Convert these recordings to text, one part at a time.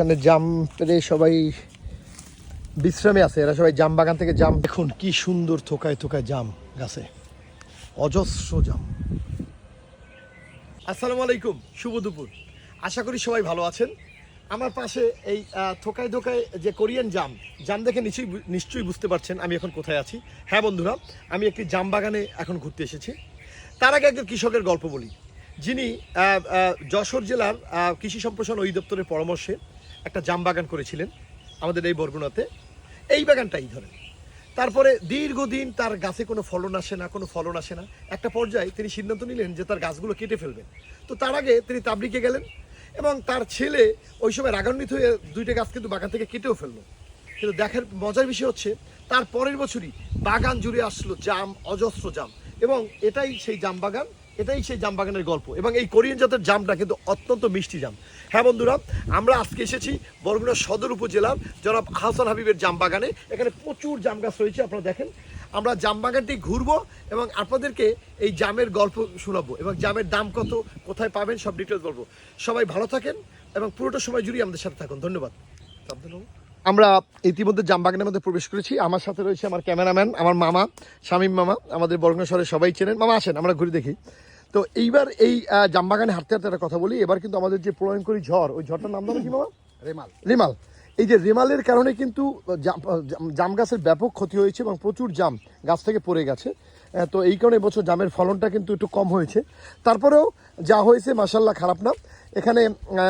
এখানে জাম পেরে সবাই বিশ্রামে আছে। এরা সবাই জাম বাগান থেকে জাম দেখুন কি সুন্দর থোকায় থোকায় জাম গাছে। অজস্র জাম। আসসালামু আলাইকুম, শুভ দুপুর। আশা করি সবাই ভালো আছেন। আমার পাশে এই থোকায় থোকায় যে কোরিয়ান জাম জাম দেখে নিশ্চয়ই নিশ্চয়ই বুঝতে পারছেন আমি এখন কোথায় আছি। হ্যাঁ বন্ধুরা, আমি একটি জাম বাগানে এখন ঘুরতে এসেছি। তার আগে একজন কৃষকের গল্প বলি। যিনি যশোর জেলার কৃষি সম্প্রসারণ অধিদপ্তরের পরামর্শে একটা জাম বাগান করেছিলেন আমাদের এই বরগুনাতে। এই বাগানটাই ধরেন। তারপরে দীর্ঘদিন তার গাছে কোনো ফলন আসে না, কোনো ফলন আসে না। একটা পর্যায়ে তিনি সিদ্ধান্ত নিলেন যে তার গাছগুলো কেটে ফেলবেন। তো তার আগে তিনি তাবলিকে গেলেন এবং তার ছেলে ওই সময় রাগান্বিত হয়ে দুইটা গাছ কিন্তু বাগান থেকে কেটেও ফেলল। কিন্তু দেখার মজার বিষয় হচ্ছে, তার পরের বছরই বাগান জুড়ে আসলো জাম, অজস্র জাম। এবং এটাই সেই জাম বাগান এটাই সেই জাম বাগানের গল্প। এবং এই কোরিয়ান জাতের জামটা কিন্তু অত্যন্ত মিষ্টি জাম। হ্যাঁ বন্ধুরা, আমরা আজকে এসেছি বরগুনা সদর উপজেলার জনাব হাসান হাবিবের জাম বাগানে এখানে প্রচুর জাম গাছ রয়েছে, আপনারা দেখেন। আমরা জাম বাগানটি ঘুরবো এবং আপনাদেরকে এই জামের গল্প শোনাবো। এবং জামের দাম কত, কোথায় পাবেন, সব ডিটেলস বলব। সবাই ভালো থাকেন এবং পুরোটা সময় জুড়ে আমাদের সাথে থাকুন। ধন্যবাদ। আমরা ইতিমধ্যে জামবাগানের মধ্যে প্রবেশ করেছি। আমার সাথে রয়েছে আমার ক্যামেরাম্যান, আমার মামা, শামীম মামা। আমাদের বরগুনা শহরে সবাই চেনেন। মামা, আসেন, আমরা ঘুরে দেখি। তো এইবার এই জামবাগানে হাঁটতে হাঁটতে একটা কথা বলি। এবার কিন্তু আমাদের যে প্রলয়ঙ্করী ঝড় ওই ঝড়টার নাম জানো কি মামা রেমাল। রিমাল। এই যে রিমালের কারণে কিন্তু জাম- গাছের ব্যাপক ক্ষতি হয়েছে এবং প্রচুর জাম গাছ থেকে পড়ে গেছে। তো এই কারণে এবছর জামের ফলনটা কিন্তু একটু কম হয়েছে। তারপরেও যা হয়েছে মাসাল্লাহ খারাপ না। এখানে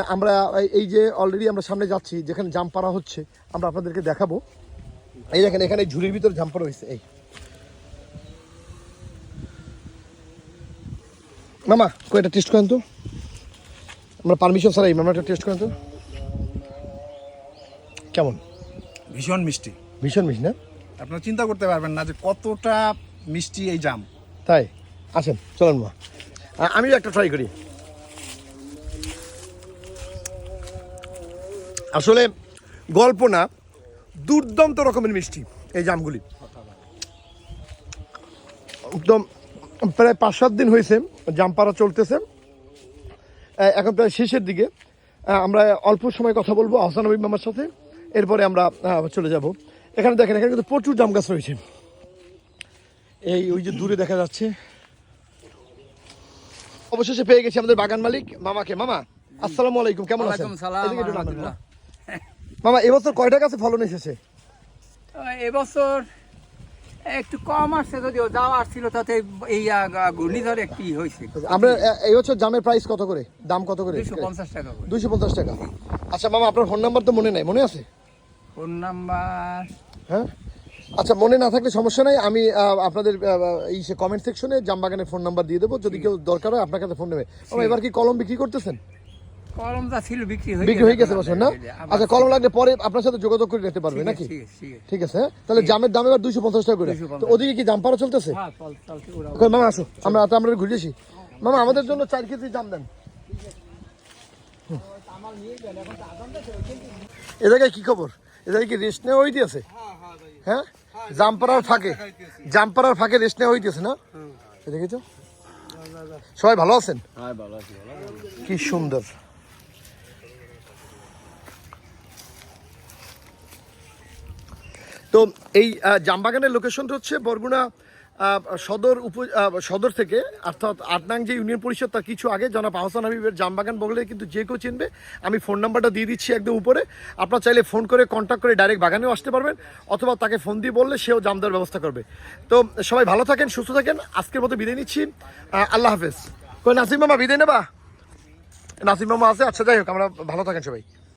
আমরা এই- এই যে অলরেডি আমরা সামনে যাচ্ছি যেখানে জাম পাড়া হচ্ছে আমরা আপনাদেরকে দেখাবো। এই দেখেন এখানে ঝুড়ির ভিতরে জাম পাড়া হয়েছে এই। মামা কয়টা টেস্ট করেন তো। আমরা পারমিশন ছাড়াই মামাটা টেস্ট করেন তো। কেমন? ভীষণ মিষ্টি। ভীষণ মিষ্টি না? আপনারা চিন্তা করতে পারবেন না যে কতটা মিষ্টি এই জাম। তাই? আসেন চলেন মা। আমিও একটা ট্রাই করি। আসলে গল্প না দুর্দান্ত রকমের মিষ্টি এই জামগুলি। একদম প্রায় পাঁচ সাত দিন হয়েছে জাম পাড়া চলতেছে এখন প্রায় শেষের দিকে। আমরা অল্প সময় কথা বলব আহসান নবী মামার সাথে। এরপরে আমরা চলে যাব। এখানে দেখেন এখানে কিন্তু প্রচুর জাম গাছ রয়েছে। এই ওই যে দূরে দেখা যাচ্ছে। অবশেষে পেয়ে গেছি আমাদের বাগান মালিক মামাকে। মামা আসসালামু আলাইকুম কেমন আছেন? মামা এবছর কয়টা গাছে ফলন এসেছে? এবছর একটু কম আসছে যদিও যাওয়া আসছিল তাতে এই ঘূর্ণিঝড় একটি হয়েছে। আমরা এই বছর জামের প্রাইস কত করে? দাম কত করে? দুইশো পঞ্চাশ টাকা দুইশো পঞ্চাশ টাকা। আচ্ছা মামা আপনার ফোন নাম্বার তো মনে নাই মনে আছে? ফোন নাম্বার হ্যাঁ? আচ্ছা মনে না থাকলে সমস্যা নাই আমি আপনাদের এই সে কমেন্ট সেকশনে জামবাগানের ফোন নাম্বার দিয়ে দেবো। যদি কেউ দরকার হয় আপনার কাছে ফোন নেবে। এবার কি কলম বিক্রি করতেছেন? কলম ছিল বিক্রি হয়ে বিক্রি হয়ে গেছে বছর না? আচ্ছা কলম লাগলে পরে আপনার সাথে যোগাযোগ করে নিতে পারবে নাকি? ঠিক আছে, ঠিক আছে। ঠিক আছে হ্যাঁ? তাহলে জামের দাম এবার দুইশো পঞ্চাশ টাকা করে। তো ওদিকে কি জাম চলতেছে? হ্যাঁ, মামা আসো। আমরা ঘুরেছি মামা আমাদের জন্য চার কেজি জাম দেন। হুম। এ জায়গায় কি খবর? এ জায়গায় কি রেস্ট নেওয়া হইতেছে হ্যাঁ? জামপাড়ার ফাঁকে। জামপাড়ার ফাঁকে রেস্ট নেওয়া হইতেছে না? দেখেছ? সবাই ভালো আছেন? কি সুন্দর। তো এই জামবাগানের লোকেশনটা হচ্ছে বরগুনা সদর উপ সদর থেকে। অর্থাৎ আটনাং যে ইউনিয়ন পরিষদ, তার কিছু আগে জনাব আহসান হাবিবের জামবাগান বগলে কিন্তু যে কেউ চিনবে। আমি ফোন নাম্বারটা দিয়ে দিচ্ছি একদম উপরে। আপনার চাইলে ফোন করে কন্ট্যাক্ট করে ডাইরেক্ট বাগানেও আসতে পারবেন, অথবা তাকে ফোন দিয়ে বললে সেও জাম দেওয়ার ব্যবস্থা করবে। তো সবাই ভালো থাকেন, সুস্থ থাকেন। আজকের মতো বিদায় নিচ্ছি। আল্লাহ হাফেজ। কই নাসিম মামা, বিদায় নেবা? নাসিম মামা আছে? আচ্ছা যাই হোক, আমরা ভালো থাকেন সবাই।